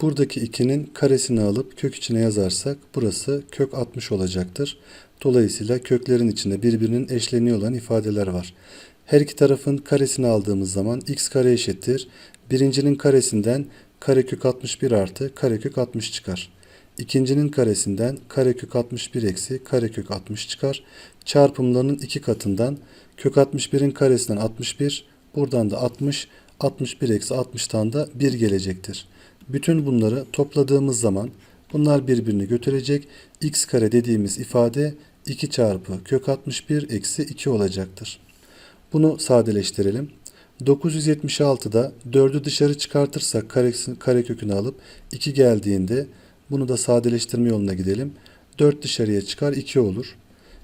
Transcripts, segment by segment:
Buradaki 2'nin karesini alıp kök içine yazarsak burası kök 60 olacaktır. Dolayısıyla köklerin içinde birbirinin eşleniyor olan ifadeler var. Her iki tarafın karesini aldığımız zaman x kare eşittir. Birincinin karesinden karekök 61 artı karekök 60 çıkar. İkincinin karesinden karekök 61 eksi karekök 60 çıkar. Çarpımlarının iki katından kök 61'in karesinden 61, buradan da 60, 61 eksi 60'tan da 1 gelecektir. Bütün bunları topladığımız zaman bunlar birbirini götürecek. x kare dediğimiz ifade 2 çarpı kök 61 eksi 2 olacaktır. Bunu sadeleştirelim. 976'da 4'ü dışarı çıkartırsak karesini, karekökünü alıp 2 geldiğinde bunu da sadeleştirme yoluna gidelim. 4 dışarıya çıkar 2 olur.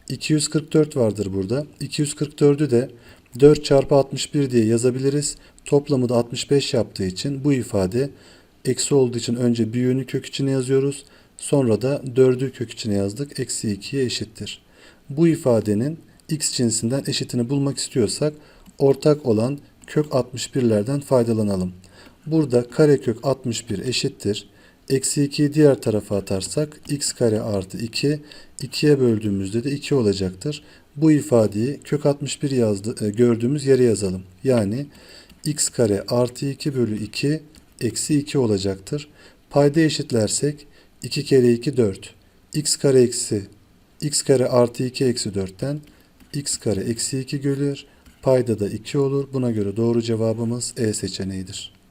244 vardır burada. 244'ü de 4 çarpı 61 diye yazabiliriz. Toplamı da 65 yaptığı için bu ifade eksi olduğu için önce büyüğünü kök içine yazıyoruz. Sonra da 4'ü kök içine yazdık. Eksi 2'ye eşittir. Bu ifadenin x cinsinden eşitini bulmak istiyorsak ortak olan kök 61'lerden faydalanalım. Burada karekök 61 eşittir. Eksi 2'yi diğer tarafa atarsak x kare artı 2 2'ye böldüğümüzde de 2 olacaktır. Bu ifadeyi kök 61 yazdı, e, gördüğümüz yere yazalım. Yani x kare artı 2 bölü 2 eksi 2 olacaktır. Payda eşitlersek 2 kere 2 4. x kare eksi x kare artı 2 eksi 4'ten x kare eksi 2 gelir. Payda da 2 olur. Buna göre doğru cevabımız E seçeneğidir.